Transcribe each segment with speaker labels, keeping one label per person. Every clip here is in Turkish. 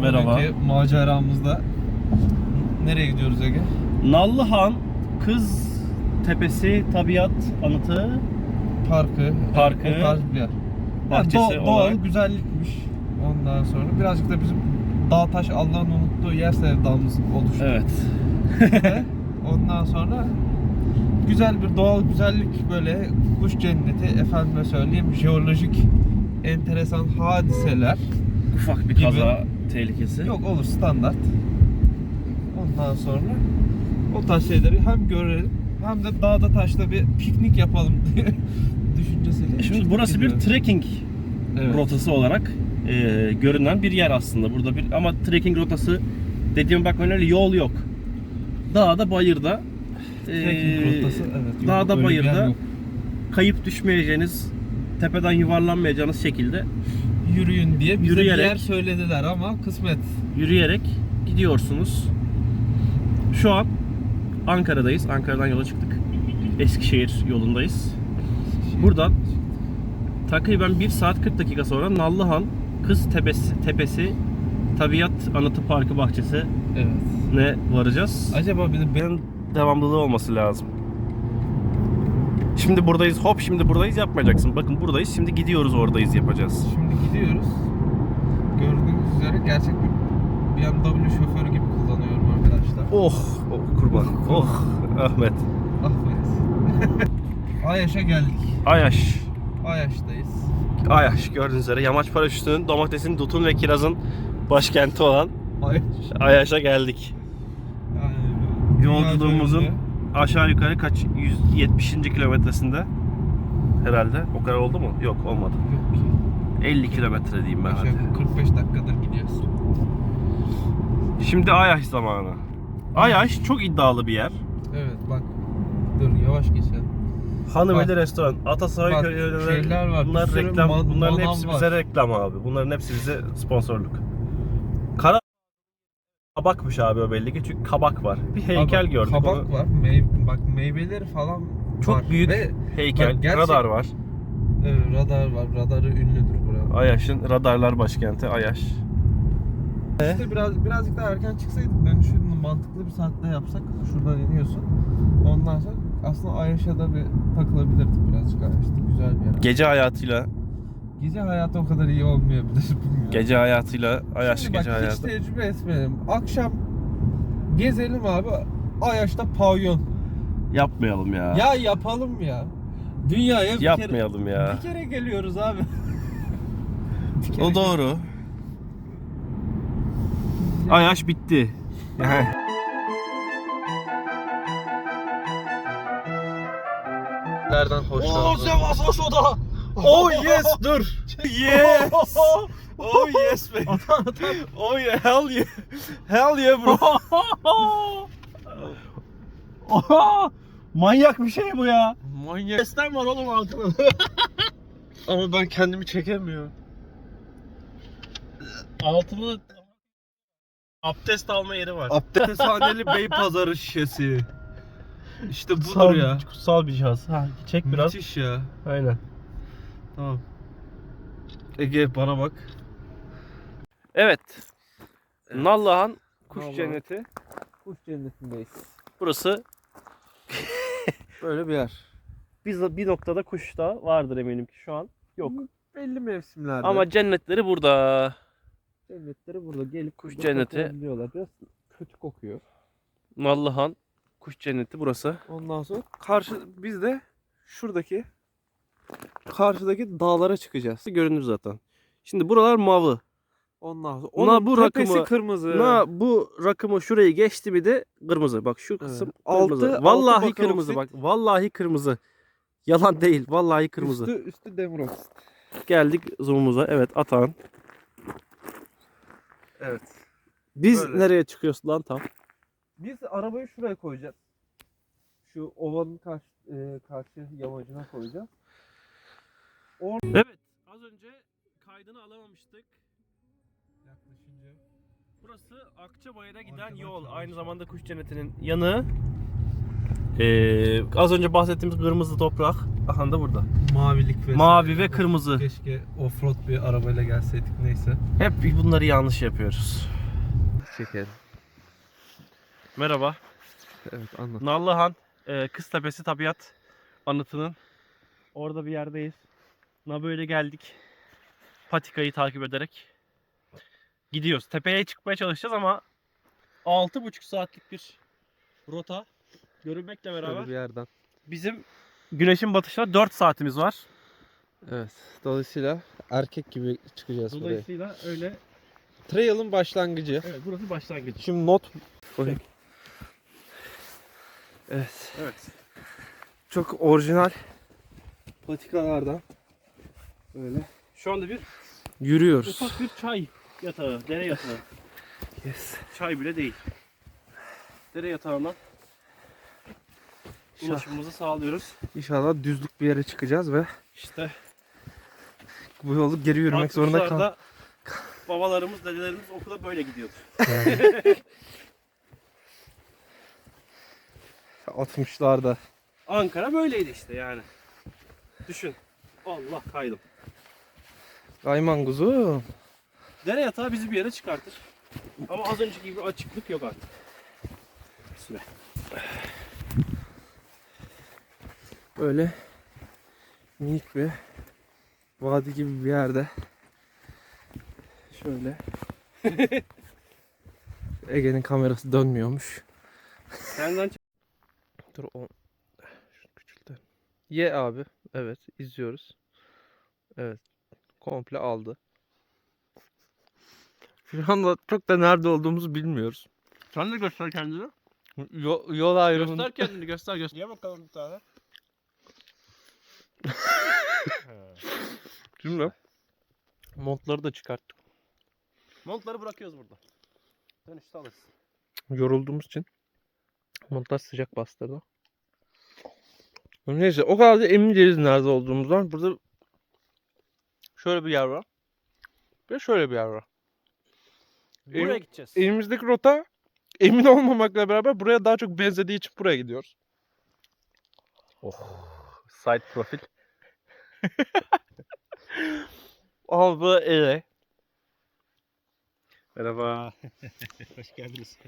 Speaker 1: Merhaba.
Speaker 2: Bugünkü maceramızda nereye gidiyoruz Ege?
Speaker 1: Nallıhan Kız Tepesi Tabiat Anıtı
Speaker 2: Parkı.
Speaker 1: Parkı,
Speaker 2: O tarz bir yer.
Speaker 1: bahçesi
Speaker 2: Yani do- doğal
Speaker 1: olarak.
Speaker 2: güzellikmiş. Ondan sonra birazcık da bizim dağ taş Allah'ın unuttuğu yer sevdamız oluştu.
Speaker 1: Evet.
Speaker 2: Ve ondan sonra güzel bir doğal güzellik böyle kuş cenneti efendime söyleyeyim jeolojik enteresan hadiseler
Speaker 1: Ufak bir
Speaker 2: Gibi.
Speaker 1: kaza tehlikesi.
Speaker 2: yok olur standart. Ondan sonra o tarz şeyleri hem görelim hem de dağda taşta bir piknik yapalım diye düşüncesiyle.
Speaker 1: Şimdi
Speaker 2: çıktık
Speaker 1: burası bir trekking
Speaker 2: Evet.
Speaker 1: rotası olarak e, görünen bir yer aslında. Burada bir ama trekking rotası dediğim bak öyle yol yok. Dağda, bayırda e,
Speaker 2: Trekking rotası evet.
Speaker 1: dağda, bayırda kayıp düşmeyeceğiniz, tepeden yuvarlanmayacağınız şekilde
Speaker 2: yürüyün diye bize
Speaker 1: Yürüyerek-
Speaker 2: bir yer söylediler ama kısmet.
Speaker 1: yürüyerek gidiyorsunuz. Şu an Ankara'dayız. Ankara'dan yola çıktık. Eskişehir yolundayız. Buradan takriben 1 saat 40 dakika sonra Nallıhan Kız Tepesi, Tepesi Tabiat Anıtı Parkı Bahçesi
Speaker 2: Evet.
Speaker 1: ne varacağız.
Speaker 2: Acaba bir de ben
Speaker 1: devamlılığı olması lazım. Şimdi buradayız, hop şimdi buradayız yapmayacaksın. Bakın buradayız, şimdi gidiyoruz oradayız yapacağız.
Speaker 2: şimdi gidiyoruz. Gördüğünüz üzere gerçek bir BMW şoförü gibi kullanıyorum arkadaşlar.
Speaker 1: Oh, oh kurban. Oh Ahmet.
Speaker 2: Ahmet. Ayaş'a geldik.
Speaker 1: Ayaş.
Speaker 2: Ayaş'tayız.
Speaker 1: Ayaş gördüğünüz üzere yamaç paraşütünün, domatesin, dutun ve kirazın başkenti olan
Speaker 2: Ayaş.
Speaker 1: Ayaş'a geldik.
Speaker 2: Yani,
Speaker 1: Yolculuğumuzun aşağı yukarı kaç 170. kilometresinde herhalde. O kadar oldu mu? Yok olmadı.
Speaker 2: Yok ki.
Speaker 1: 50 kilometre diyeyim ben hadi.
Speaker 2: yukarı 45 dakikadır gidiyoruz.
Speaker 1: Şimdi Ayaş zamanı. Ayaş çok iddialı bir yer.
Speaker 2: Evet bak. Dur yavaş geçelim.
Speaker 1: Hanımeli restoran, Atasaray
Speaker 2: Bak,
Speaker 1: köyleri,
Speaker 2: şeyler var, bir
Speaker 1: bunlar reklam, bunların hepsi
Speaker 2: var.
Speaker 1: bize reklam abi. Bunların hepsi bize sponsorluk. Kabakmış abi o belli ki çünkü kabak var. Bir heykel
Speaker 2: Kabak-
Speaker 1: gördük.
Speaker 2: Kabak
Speaker 1: onu.
Speaker 2: var. Meyve, bak meyveleri falan
Speaker 1: Çok
Speaker 2: var.
Speaker 1: büyük
Speaker 2: Ve
Speaker 1: heykel,
Speaker 2: bak gerçek-
Speaker 1: radar var.
Speaker 2: evet, radar var. Radarı ünlüdür buranın.
Speaker 1: Ayaş'ın radarlar başkenti Ayaş.
Speaker 2: İşte biraz birazcık daha erken çıksaydık dönüşü mantıklı bir saatte yapsak şuradan iniyorsun. Ondan sonra aslında Ayaş'a da bir takılabilirdik birazcık Ayaş'ta. Güzel bir yer.
Speaker 1: Gece hayatıyla,
Speaker 2: Gece hayatı o kadar iyi olmayabilir bilmiyorum.
Speaker 1: gece hayatıyla Ayaş
Speaker 2: Şimdi
Speaker 1: gece
Speaker 2: bak,
Speaker 1: hayatı.
Speaker 2: Hiç tecrübe etmedim. Akşam gezelim abi. Ayaş'ta pavyon.
Speaker 1: Yapmayalım ya.
Speaker 2: Ya yapalım ya. Dünyaya bir kere,
Speaker 1: Yapmayalım ya.
Speaker 2: bir kere geliyoruz abi. Bir kere
Speaker 1: O doğru. Ayaş bitti. Yani
Speaker 2: Lerden hoşlandım.
Speaker 1: hoş o da. Oh yes dur. Yes. Oh yes man. Oh yeah hell yeah. Hell yeah bro. Oha! Manyak bir şey bu ya.
Speaker 2: Manyak.
Speaker 1: Sesler var oğlum altında.
Speaker 2: Ama ben kendimi çekemiyorum.
Speaker 1: Altında abdest alma yeri var.
Speaker 2: Abdesthaneli Bey Pazarı şişesi. İşte budur
Speaker 1: Kutsal-
Speaker 2: ya.
Speaker 1: Kutsal bir cihaz. Ha, çek biraz.
Speaker 2: Müthiş ya.
Speaker 1: Aynen.
Speaker 2: Tamam. Ege bana bak.
Speaker 1: Evet. Nallıhan Kuş
Speaker 2: Nallıhan.
Speaker 1: Cenneti.
Speaker 2: Kuş cennetindeyiz.
Speaker 1: Burası
Speaker 2: Böyle bir yer.
Speaker 1: bir, bir noktada kuş da vardır eminim ki şu an. Yok.
Speaker 2: Belli mevsimlerde.
Speaker 1: Ama cennetleri burada.
Speaker 2: cennetleri burada gelip
Speaker 1: Kuş
Speaker 2: burada
Speaker 1: cenneti.
Speaker 2: takılabiliyorlar. Biraz kötü kokuyor.
Speaker 1: Nallıhan Kuş Cenneti burası.
Speaker 2: Ondan sonra karşı biz de şuradaki karşıdaki dağlara çıkacağız.
Speaker 1: Görünür zaten. Şimdi buralar mavi.
Speaker 2: Ondan sonra
Speaker 1: Ona
Speaker 2: onun
Speaker 1: bu rakımı-
Speaker 2: kırmızı.
Speaker 1: Na bu rakımı şurayı geçti bir de kırmızı. Bak şu kısım
Speaker 2: Altı-
Speaker 1: kırmızı.
Speaker 2: altı
Speaker 1: vallahi
Speaker 2: bakır
Speaker 1: kırmızı bak. Vallahi kırmızı. Yalan değil. Vallahi kırmızı.
Speaker 2: Üstü, üstü demir oksit.
Speaker 1: Geldik zoom'umuza. Evet Atan.
Speaker 2: Evet.
Speaker 1: Biz
Speaker 2: Böyle.
Speaker 1: nereye çıkıyoruz lan tam?
Speaker 2: Biz arabayı şuraya koyacağız. Şu ovanın karşı, e, karşı yamacına koyacağız.
Speaker 1: Evet. Az önce kaydını alamamıştık.
Speaker 2: Yaklaşınca.
Speaker 1: Burası Akçabayır'a giden
Speaker 2: Arkadan
Speaker 1: yol.
Speaker 2: çalmış.
Speaker 1: Aynı zamanda Kuş Cenneti'nin yanı. Ee, az önce bahsettiğimiz kırmızı toprak. Aha da burada.
Speaker 2: Mavilik ve
Speaker 1: Mavi ve kırmızı.
Speaker 2: Keşke offroad bir arabayla gelseydik neyse.
Speaker 1: Hep bunları yanlış yapıyoruz.
Speaker 2: Çekelim.
Speaker 1: Merhaba.
Speaker 2: Evet anlat.
Speaker 1: Nallıhan e, Kıztepesi Tabiat Anıtı'nın orada bir yerdeyiz. Na böyle geldik. Patikayı takip ederek gidiyoruz. Tepeye çıkmaya çalışacağız ama 6,5 saatlik bir rota görünmekle beraber
Speaker 2: Şöyle bir yerden.
Speaker 1: bizim güneşin batışına 4 saatimiz var.
Speaker 2: Evet. Dolayısıyla erkek gibi çıkacağız buraya.
Speaker 1: Dolayısıyla öyle
Speaker 2: Trail'ın başlangıcı.
Speaker 1: evet burası başlangıç.
Speaker 2: Şimdi not.
Speaker 1: Çek.
Speaker 2: Evet.
Speaker 1: Evet.
Speaker 2: Çok orijinal patikalardan böyle
Speaker 1: Şu anda bir
Speaker 2: yürüyoruz.
Speaker 1: ufak bir çay yatağı, dere yatağı.
Speaker 2: Yes.
Speaker 1: Çay bile değil. Dere yatağından
Speaker 2: İnşallah,
Speaker 1: ulaşımımızı sağlıyoruz.
Speaker 2: inşallah düzlük bir yere çıkacağız ve
Speaker 1: İşte
Speaker 2: bu yolu geri yürümek zorunda kal.
Speaker 1: 60'larda babalarımız, dedelerimiz okula böyle gidiyordu.
Speaker 2: 60'larda.
Speaker 1: Ankara böyleydi işte yani. Düşün. Allah kaydım.
Speaker 2: Kayman kuzum.
Speaker 1: Dere yatağı bizi bir yere çıkartır. Ama az önceki gibi açıklık yok artık. Süre.
Speaker 2: Böyle minik bir vadi gibi bir yerde. Şöyle. Ege'nin kamerası dönmüyormuş.
Speaker 1: Senden
Speaker 2: Dur o şunu küçültelim. Ye abi. Evet izliyoruz. Evet. Komple aldı. Şu anda çok da nerede olduğumuzu bilmiyoruz.
Speaker 1: Sen de göster kendini.
Speaker 2: Yol, yol ayrımında.
Speaker 1: Göster kendini göster göster. Niye bakalım bir tane.
Speaker 2: Şimdi montları da çıkarttık.
Speaker 1: Montları bırakıyoruz burada. Dönüşte alırız.
Speaker 2: Yorulduğumuz için montlar sıcak bastırdı. Neyse o kadar da emin değiliz nerede olduğumuzdan. Burada şöyle bir yer var. Ve şöyle bir yer var.
Speaker 1: Buraya
Speaker 2: Elim-
Speaker 1: gideceğiz.
Speaker 2: Elimizdeki rota emin olmamakla beraber buraya daha çok benzediği için buraya gidiyoruz.
Speaker 1: Oh. Side profil.
Speaker 2: Al bu ele.
Speaker 1: Merhaba. Hoş geldiniz.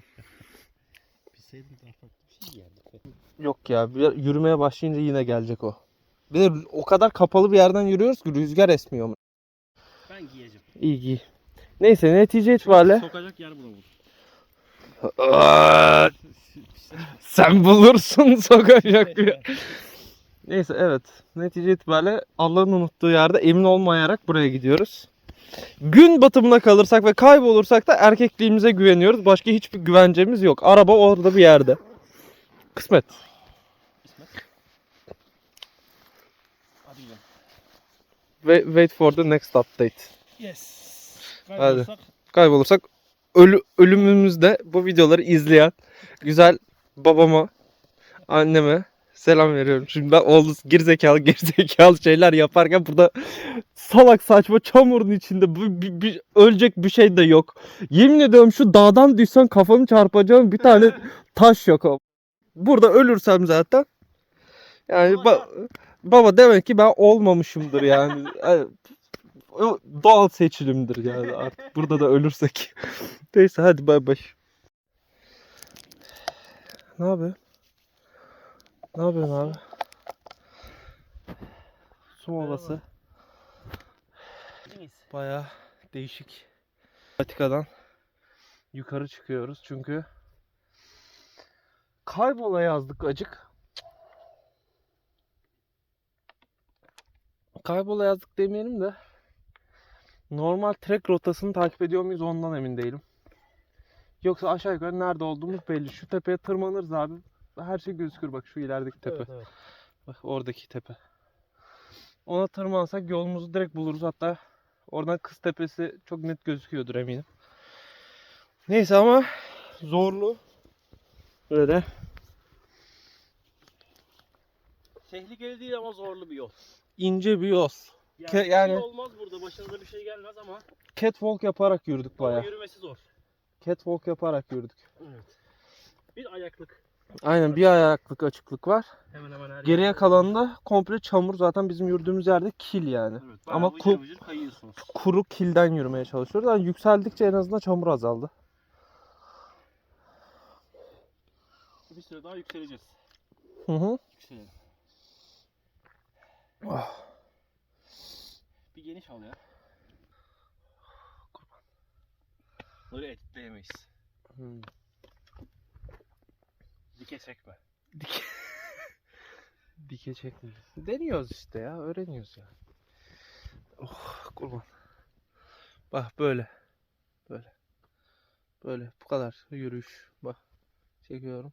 Speaker 1: Bilseydim daha farklı bir şey geldi.
Speaker 2: Yok ya bir yürümeye başlayınca yine gelecek o. Bir de o kadar kapalı bir yerden yürüyoruz ki rüzgar esmiyor. İyi. Neyse netice itibariyle.
Speaker 1: Sokacak yer bulamadım.
Speaker 2: Aa, Sen bulursun sokacak bir. Neyse evet. Netice itibariyle Allah'ın unuttuğu yerde emin olmayarak buraya gidiyoruz. Gün batımına kalırsak ve kaybolursak da erkekliğimize güveniyoruz. Başka hiçbir güvencemiz yok. Araba orada bir yerde. Kısmet. Ve wait for the next update.
Speaker 1: Yes.
Speaker 2: Hadi.
Speaker 1: Kaybolursak
Speaker 2: Kaybolursak ölü, ölümümüzde bu videoları izleyen güzel babama, anneme selam veriyorum. Şimdi ben oldu gerizekalı gerizekalı şeyler yaparken burada salak saçma çamurun içinde bu, bir, bir- ölecek bir şey de yok. Yemin ediyorum şu dağdan düşsen kafanı çarpacağım bir tane taş yok. Burada ölürsem zaten yani ba- baba demek ki ben olmamışımdır yani. O doğal seçilimdir yani artık burada da ölürsek. Neyse hadi bay bay. Ne yapıyor? Ne yapıyorsun abi? Su molası. Baya değişik. Patikadan yukarı çıkıyoruz çünkü kaybola yazdık acık. Kaybola yazdık demeyelim de normal trek rotasını takip ediyor muyuz ondan emin değilim. Yoksa aşağı yukarı nerede olduğumuz belli. Şu tepeye tırmanırız abi. Her şey gözükür bak şu ilerideki tepe.
Speaker 1: Evet, evet.
Speaker 2: Bak oradaki tepe. Ona tırmansak yolumuzu direkt buluruz. Hatta oradan kız tepesi çok net gözüküyordur eminim. Neyse ama zorlu. Böyle
Speaker 1: Tehlikeli değil ama zorlu bir yol.
Speaker 2: ince bir yol.
Speaker 1: Yani,
Speaker 2: Ke-
Speaker 1: bir
Speaker 2: yani-
Speaker 1: şey olmaz burada. Başınıza bir şey gelmez ama,
Speaker 2: Catwalk yaparak yürüdük baya.
Speaker 1: yürümesi zor.
Speaker 2: Catwalk yaparak yürüdük.
Speaker 1: Evet. Bir ayaklık.
Speaker 2: Aynen bir ayaklık açıklık var.
Speaker 1: Hemen hemen her
Speaker 2: Geriye
Speaker 1: yerde.
Speaker 2: kalanında komple çamur zaten bizim yürüdüğümüz yerde kil yani.
Speaker 1: Evet,
Speaker 2: Ama
Speaker 1: Ama vıcır
Speaker 2: ku-
Speaker 1: vıcır kayıyorsunuz.
Speaker 2: Kuru kilden yürümeye çalışıyoruz. Yani yükseldikçe en azından çamur azaldı.
Speaker 1: Bir süre daha yükseleceğiz.
Speaker 2: Hı hı.
Speaker 1: Yükselelim.
Speaker 2: Ah.
Speaker 1: Geniş al ya. Böyle editleyemeyiz.
Speaker 2: Hmm.
Speaker 1: Dike çekme.
Speaker 2: Dike... Dike çekmiyor. Deniyoruz işte ya. Öğreniyoruz yani. Oh kurban. Bak böyle. Böyle. Böyle. Bu kadar yürüyüş. Bak. Çekiyorum.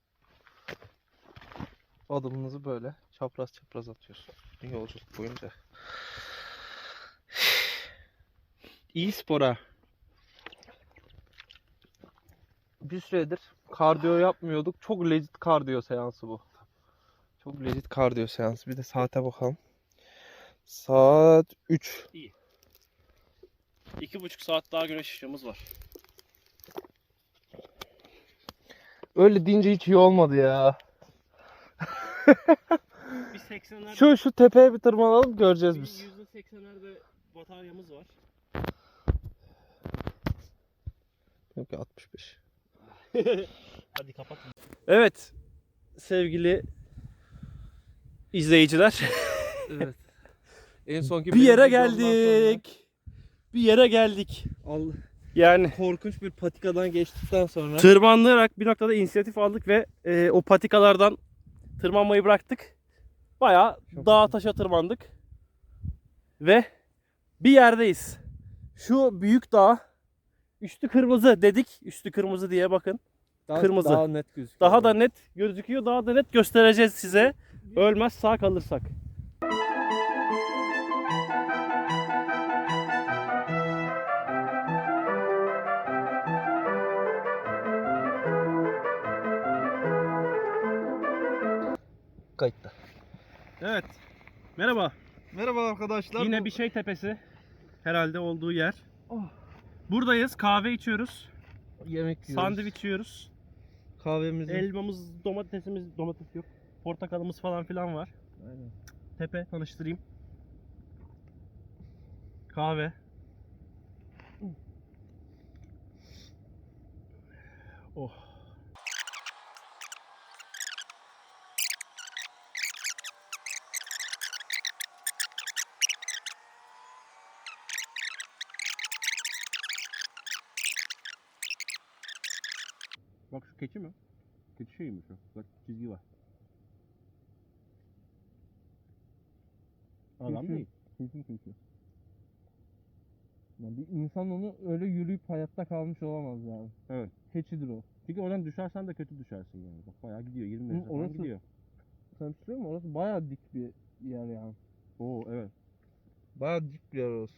Speaker 2: Adımınızı böyle çapraz çapraz atıyorsun. Yolculuk boyunca. İyi spora. Bir süredir kardiyo yapmıyorduk. Çok legit kardiyo seansı bu. Çok legit kardiyo seansı. Bir de saate bakalım. Saat 3.
Speaker 1: İki buçuk saat daha güneş ışığımız var.
Speaker 2: Öyle deyince hiç iyi olmadı ya.
Speaker 1: Bir 80'lerde
Speaker 2: Şu şu tepeye bir tırmanalım göreceğiz biz.
Speaker 1: yüzde seksenlerde bataryamız var.
Speaker 2: Benimki 65.
Speaker 1: Hadi kapat.
Speaker 2: Evet.
Speaker 1: Sevgili izleyiciler.
Speaker 2: Evet. En sonki
Speaker 1: bir
Speaker 2: benim
Speaker 1: yere
Speaker 2: videomdan sonra-
Speaker 1: geldik. Bir yere geldik.
Speaker 2: Allah.
Speaker 1: Yani
Speaker 2: Korkunç bir patikadan geçtikten sonra.
Speaker 1: tırmanlayarak bir noktada inisiyatif aldık ve e, o patikalardan tırmanmayı bıraktık. Bayağı
Speaker 2: Çok
Speaker 1: dağa taşa tırmandık. Ve bir yerdeyiz. Şu büyük dağ üstü kırmızı dedik. Üstü kırmızı diye bakın.
Speaker 2: Daha-
Speaker 1: kırmızı.
Speaker 2: Daha net gözüküyor.
Speaker 1: Daha da net gözüküyor. Daha da net göstereceğiz size. Ölmez sağ kalırsak.
Speaker 2: kayıtta.
Speaker 1: Evet. Merhaba.
Speaker 2: Merhaba arkadaşlar.
Speaker 1: Yine bir şey tepesi. Herhalde olduğu yer.
Speaker 2: Oh.
Speaker 1: Buradayız. Kahve içiyoruz.
Speaker 2: yemek yiyoruz.
Speaker 1: Sandviç yiyoruz.
Speaker 2: Kahvemizi.
Speaker 1: Elmamız, domatesimiz, domates yok. Portakalımız falan filan var.
Speaker 2: Aynen.
Speaker 1: Tepe tanıştırayım. Kahve. Oh. Bak şu keçi mi? Keçi şeymiş o. Bak çizgi var. Adam değil. Keçi keçi.
Speaker 2: Yani bir insan onu öyle yürüyüp hayatta kalmış olamaz yani.
Speaker 1: Evet.
Speaker 2: Keçidir o.
Speaker 1: Çünkü oradan düşersen de kötü düşersin yani. Bak bayağı gidiyor. 20
Speaker 2: Hı,
Speaker 1: metre falan
Speaker 2: orası-
Speaker 1: gidiyor.
Speaker 2: Sen bir şey söyleyeyim mi? Orası bayağı dik bir yer yani.
Speaker 1: Oo evet.
Speaker 2: Bayağı dik bir yer orası.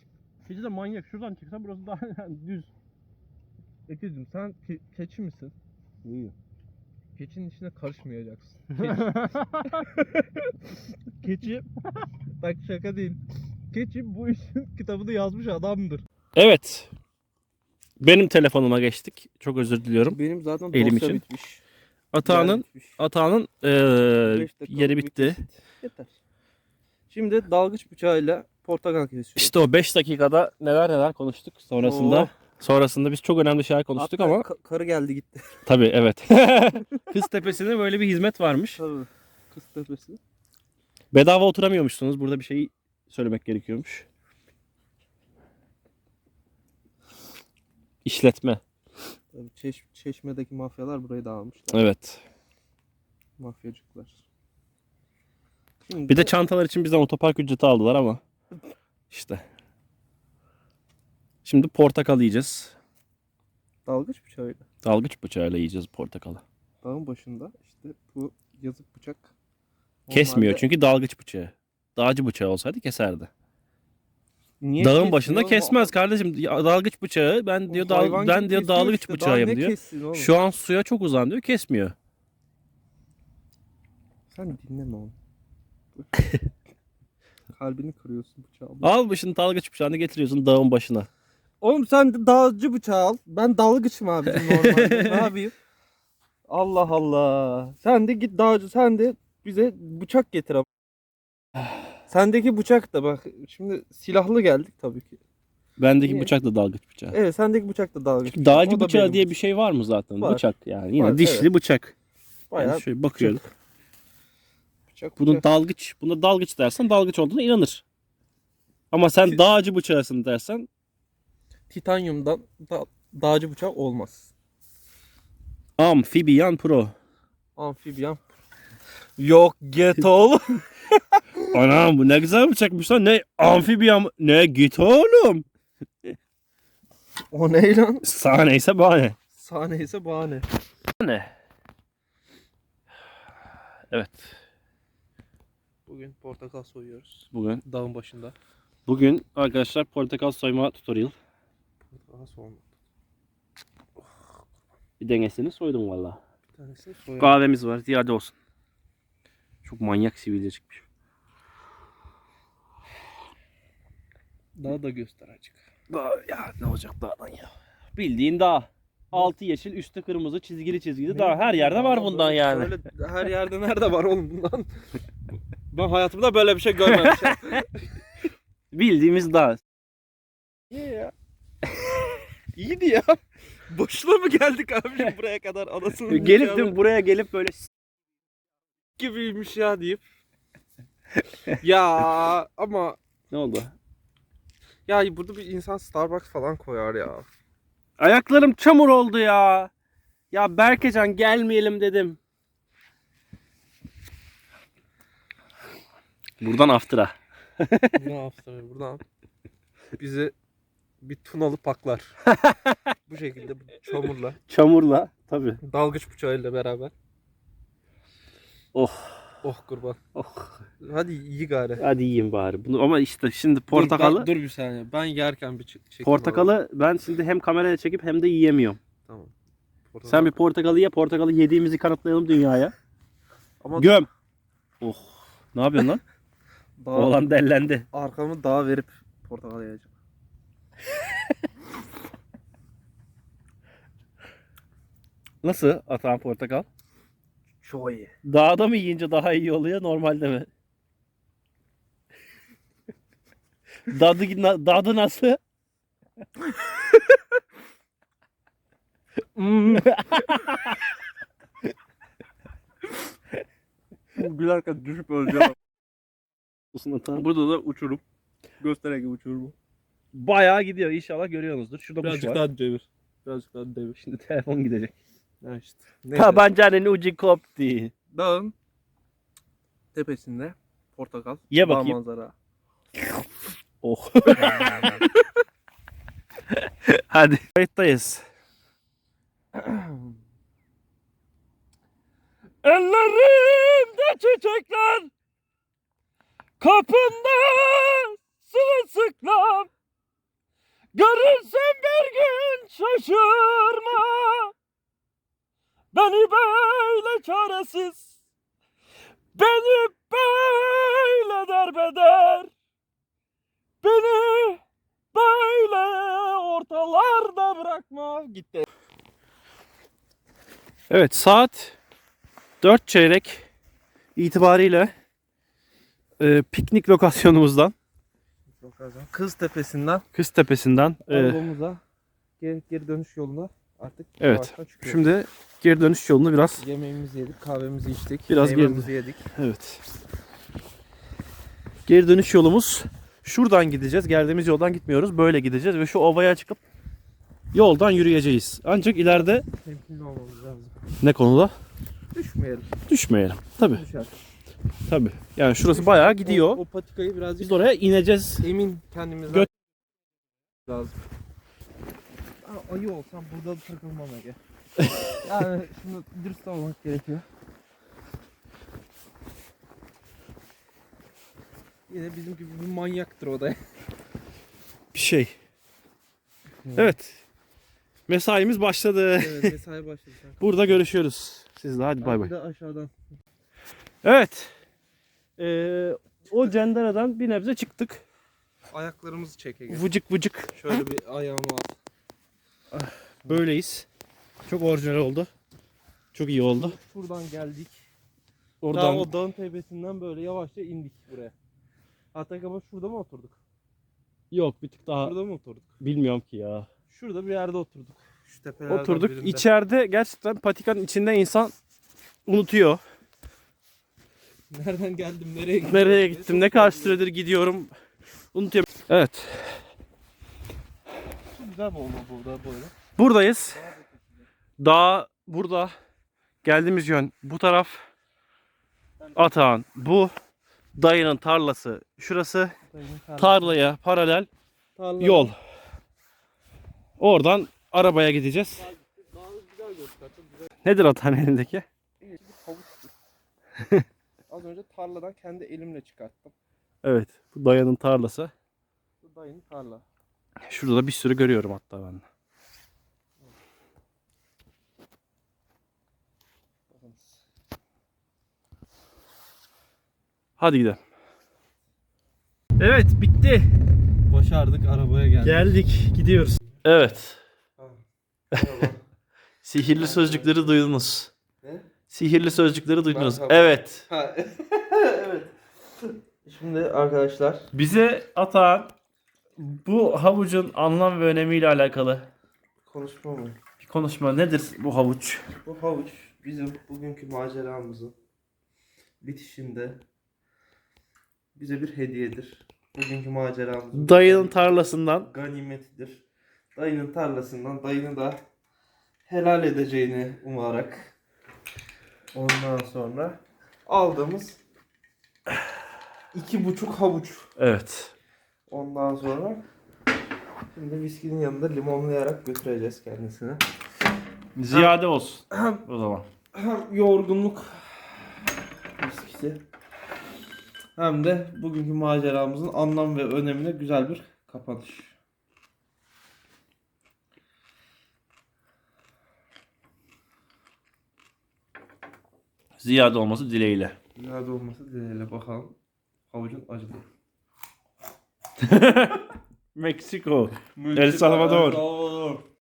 Speaker 1: Keçi de manyak. Şuradan çıksa burası daha düz.
Speaker 2: Ekizim sen ke- keçi misin?
Speaker 1: İyi.
Speaker 2: Keçinin içine karışmayacaksın. Keçi, bak şaka değil. Keçi bu işin kitabını yazmış adamdır.
Speaker 1: evet. Benim telefonuma geçtik. Çok özür diliyorum.
Speaker 2: Benim zaten
Speaker 1: Elim için.
Speaker 2: bitmiş.
Speaker 1: Atağının
Speaker 2: bitmiş.
Speaker 1: atağının
Speaker 2: dakikalık
Speaker 1: yeri bitti.
Speaker 2: kesit. Yeter. Şimdi dalgıç bıçağıyla portakal kesiyoruz.
Speaker 1: İşte o 5 dakikada neler neler konuştuk sonrasında.
Speaker 2: Oo.
Speaker 1: Sonrasında biz çok önemli şeyler konuştuk
Speaker 2: Hatta
Speaker 1: ama
Speaker 2: ka- karı geldi gitti.
Speaker 1: tabii evet. Kız Tepesi'nde böyle bir hizmet varmış.
Speaker 2: Tabii. Kız tepesi.
Speaker 1: Bedava oturamıyormuşsunuz. Burada bir şey söylemek gerekiyormuş. İşletme.
Speaker 2: Tabii çeş- çeşmedeki mafyalar burayı da almışlar.
Speaker 1: Evet.
Speaker 2: Mafyacıklar. Şimdi
Speaker 1: Bir de çantalar için bizden otopark ücreti aldılar ama işte. Şimdi portakal yiyeceğiz.
Speaker 2: dalgıç bıçağıyla.
Speaker 1: Dalgıç bıçağıyla yiyeceğiz portakalı.
Speaker 2: Dağın başında işte bu yazık bıçak.
Speaker 1: Kesmiyor
Speaker 2: Normalde-
Speaker 1: çünkü dalgıç bıçağı. Dağcı bıçağı olsaydı keserdi.
Speaker 2: Niye
Speaker 1: Dağın başında
Speaker 2: oğlum?
Speaker 1: kesmez kardeşim. Ya, Dalgıç bıçağı ben diyor dal, ben diyor dalgıç
Speaker 2: işte,
Speaker 1: bıçağıyım diyor. Şu an suya çok uzan diyor. Kesmiyor.
Speaker 2: Sen dinleme oğlum. Kalbini kırıyorsun bıçağı.
Speaker 1: Al şimdi dalgıç bıçağını getiriyorsun dağın başına.
Speaker 2: Oğlum sen dağcı bıçağı al. Ben dalgıçım abi normalde. ne yapayım? Allah Allah. Sen de git daha sen de bize bıçak getir ama. Sendeki bıçak da bak şimdi silahlı geldik tabii ki.
Speaker 1: Bendeki
Speaker 2: Niye?
Speaker 1: bıçak da dalgıç bıçağı.
Speaker 2: Evet sendeki bıçak da dalga. geçmiş.
Speaker 1: Dağcı bıçağı
Speaker 2: benim.
Speaker 1: diye bir şey var mı zaten?
Speaker 2: Var.
Speaker 1: Bıçak yani. Yine
Speaker 2: Var,
Speaker 1: dişli
Speaker 2: evet.
Speaker 1: bıçak.
Speaker 2: Bayağı
Speaker 1: Yani şöyle bakıyorum.
Speaker 2: bıçak.
Speaker 1: Bunun
Speaker 2: bıçak.
Speaker 1: dalgıç, buna dalgıç dersen dalgıç olduğuna inanır. Ama sen dağcı bıçağısın dersen
Speaker 2: titanyumdan da, dağcı bıçak olmaz.
Speaker 1: Amphibian Pro.
Speaker 2: Amfibiyan. Yok get oğlum.
Speaker 1: Anam bu ne güzel bıçakmış lan. Ne amfibiyan? Ne git oğlum.
Speaker 2: o ne lan?
Speaker 1: Sana neyse bahane.
Speaker 2: Sahne ise bahane.
Speaker 1: Ne? Evet.
Speaker 2: Bugün portakal soyuyoruz.
Speaker 1: Bugün
Speaker 2: Dağın başında.
Speaker 1: bugün arkadaşlar portakal soyma tutorial.
Speaker 2: Portakal soğan.
Speaker 1: Bir denesini soydum valla.
Speaker 2: Bir tanesini soyalım.
Speaker 1: Kahvemiz var. Ziyade olsun. Çok manyak sivilce çıkmış.
Speaker 2: Daha da göster açık.
Speaker 1: Dağ, ya ne olacak dağdan ya. Bildiğin dağ. Altı yeşil, üstü kırmızı, çizgili çizgili dağ. Her yerde var bundan yani.
Speaker 2: Böyle her yerde nerede var oğlum bundan? ben hayatımda böyle bir şey görmemişim.
Speaker 1: Bildiğimiz dağ.
Speaker 2: İyi ya. İyiydi ya. Boşuna mı geldik abicim buraya kadar anasını
Speaker 1: Gelip
Speaker 2: nikahı
Speaker 1: de buraya gelip böyle
Speaker 2: gibiymiş ya deyip. ya ama
Speaker 1: ne oldu?
Speaker 2: ya burada bir insan Starbucks falan koyar ya.
Speaker 1: Ayaklarım çamur oldu ya. Ya Berkecan gelmeyelim dedim. Buradan after'a.
Speaker 2: Buradan hafta buradan bizi bir tunalı paklar. Bu şekilde çamurla.
Speaker 1: Çamurla tabi.
Speaker 2: Dalgıç bıçağıyla beraber.
Speaker 1: Oh.
Speaker 2: Oh kurban.
Speaker 1: Oh.
Speaker 2: Hadi iyi gari.
Speaker 1: Hadi yiyeyim bari. Bunu ama işte şimdi
Speaker 2: Dur,
Speaker 1: portakalı
Speaker 2: ben- Dur, bir saniye. Ben yerken bir çek- çekeyim
Speaker 1: portakalı ben şimdi hem kameraya çekip hem de yiyemiyorum.
Speaker 2: Tamam. Portakal.
Speaker 1: Sen bir portakalı ye, portakalı yediğimizi kanıtlayalım dünyaya.
Speaker 2: Ama
Speaker 1: Göm. Oh. Ne yapıyorsun lan?
Speaker 2: daha,
Speaker 1: Oğlan dellendi.
Speaker 2: arkamı dağa verip portakal yiyeceğim.
Speaker 1: Nasıl atan portakal?
Speaker 2: Çok iyi.
Speaker 1: Dağda mı yiyince daha iyi oluyor normalde mi? Dadı, dadı nasıl?
Speaker 2: Hmm. Gülerken düşüp öleceğim. Burada da uçurum. Göstererek uçurum.
Speaker 1: Bayağı gidiyor inşallah görüyorsunuzdur. Şurada kuş
Speaker 2: Birazcık
Speaker 1: var.
Speaker 2: daha devir. Birazcık daha devir.
Speaker 1: Şimdi telefon gidecek.
Speaker 2: Ya işte. Neyse.
Speaker 1: Tabancanın ucu koptu.
Speaker 2: Dağın tepesinde portakal.
Speaker 1: Ye
Speaker 2: dağ
Speaker 1: bakayım.
Speaker 2: manzara.
Speaker 1: Oh. Hadi. Kayıttayız. Ellerimde çiçekler Kapında sırılsıklam Görürsen bir gün şaşırma. Beni böyle çaresiz Beni böyle derbeder. Beni böyle ortalarda bırakma. Gitti. Evet saat 4 çeyrek itibariyle e, piknik lokasyonumuzdan
Speaker 2: Kız tepesinden
Speaker 1: Kız Tepesi'nden e,
Speaker 2: arabamıza geri, geri dönüş yoluna artık
Speaker 1: Evet.
Speaker 2: yavaştan çıkıyoruz.
Speaker 1: şimdi geri dönüş yolunu biraz
Speaker 2: Yemeğimizi yedik, kahvemizi içtik,
Speaker 1: Biraz
Speaker 2: meyvemizi yedik.
Speaker 1: evet geri dönüş yolumuz şuradan gideceğiz geldiğimiz yoldan gitmiyoruz böyle gideceğiz ve şu ovaya çıkıp yoldan yürüyeceğiz ancak ileride
Speaker 2: Temkinli olmamız lazım.
Speaker 1: ne konuda
Speaker 2: Düşmeyelim.
Speaker 1: düşmeyelim tabi
Speaker 2: Düşer.
Speaker 1: Tabi yani şurası bayağı gidiyor
Speaker 2: O, o patikayı birazcık
Speaker 1: biz oraya ineceğiz
Speaker 2: emin kendimizden
Speaker 1: Göt-
Speaker 2: lazım. Aa, ayı olsam burada takılmam Ege. yani şimdi dürüst olmak gerekiyor. Yine bizim gibi bir manyaktır o da.
Speaker 1: bir şey evet mesaimiz başladı
Speaker 2: evet mesai başladı.
Speaker 1: burada görüşüyoruz sizle hadi bay bay
Speaker 2: de aşağıdan.
Speaker 1: Evet. Ee, o cenderadan bir nebze çıktık.
Speaker 2: Ayaklarımızı çek Ege.
Speaker 1: Vıcık vıcık
Speaker 2: Şöyle bir ayağımı at.
Speaker 1: böyleyiz. Çok orijinal oldu. Çok iyi oldu.
Speaker 2: Şuradan geldik.
Speaker 1: Oradan
Speaker 2: Daha o dağın tepesinden böyle yavaşça indik buraya. Hatta ama şurada mı oturduk?
Speaker 1: yok bir tık daha
Speaker 2: Şurada mı oturduk?
Speaker 1: bilmiyorum ki ya.
Speaker 2: Şurada bir yerde oturduk. Şu tepelerden
Speaker 1: Oturduk.
Speaker 2: birinde.
Speaker 1: İçeride gerçekten patikanın içinde insan unutuyor.
Speaker 2: Nereden geldim, nereye gittim?
Speaker 1: Nereye gittim, ne kadar süredir gidiyorum. Unutuyorum. Evet.
Speaker 2: Güzel mi oldu burada böyle?
Speaker 1: Buradayız. Dağ burada. Geldiğimiz yön bu taraf. Atağan bu. Dayının tarlası şurası. Tarlaya paralel yol. Oradan arabaya gideceğiz. Nedir atağın elindeki?
Speaker 2: Bir havuçtu. Az önce tarladan kendi elimle çıkarttım.
Speaker 1: Evet. Bu dayının tarlası.
Speaker 2: Bu dayının tarla.
Speaker 1: Şurada da bir sürü görüyorum hatta ben.
Speaker 2: Bakınız.
Speaker 1: Hadi gidelim. Evet bitti.
Speaker 2: Başardık arabaya geldik.
Speaker 1: Geldik gidiyoruz. Evet. Sihirli sözcükleri duydunuz. Sihirli sözcükleri duydunuz.
Speaker 2: Merhaba.
Speaker 1: Evet.
Speaker 2: Ha, evet. Şimdi arkadaşlar
Speaker 1: Bize atan bu havucun anlam ve önemiyle alakalı
Speaker 2: konuşma mı?
Speaker 1: bir konuşma nedir bu havuç?
Speaker 2: Bu havuç bizim bugünkü maceramızın bitişinde bize bir hediyedir. Bugünkü maceramızın
Speaker 1: Dayının tarlasından
Speaker 2: ganimetidir. Dayının tarlasından dayını da helal edeceğini umarak ondan sonra aldığımız iki buçuk havuç.
Speaker 1: evet.
Speaker 2: Ondan sonra şimdi viskinin yanında limonlayarak götüreceğiz kendisine.
Speaker 1: Ziyade olsun o zaman.
Speaker 2: Hem yorgunluk viskisi hem de bugünkü maceramızın anlam ve önemine güzel bir kapanış.
Speaker 1: Ziyade olması dileğiyle.
Speaker 2: Güzel olması dileğiyle bakalım havucun acılı.
Speaker 1: Meksiko. El Salvador.